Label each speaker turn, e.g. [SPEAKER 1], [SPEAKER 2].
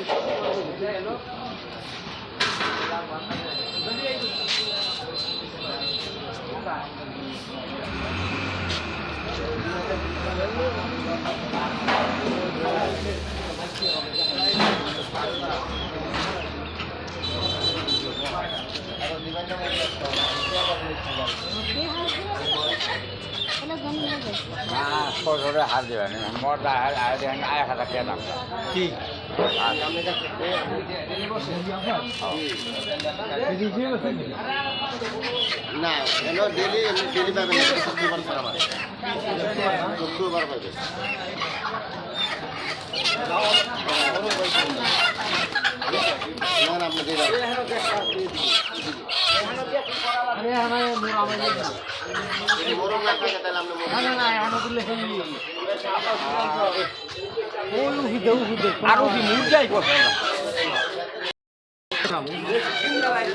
[SPEAKER 1] Gracias. না সজোরে হাত দিবেন মরদা আর আয় হাতা কেন
[SPEAKER 2] কি
[SPEAKER 3] না এলো ডেলি এমনি ডেলি পাবেন শুক্রবার পাবেন শুক্রবার পাবেন
[SPEAKER 2] আরও কি মুখ যাই কথা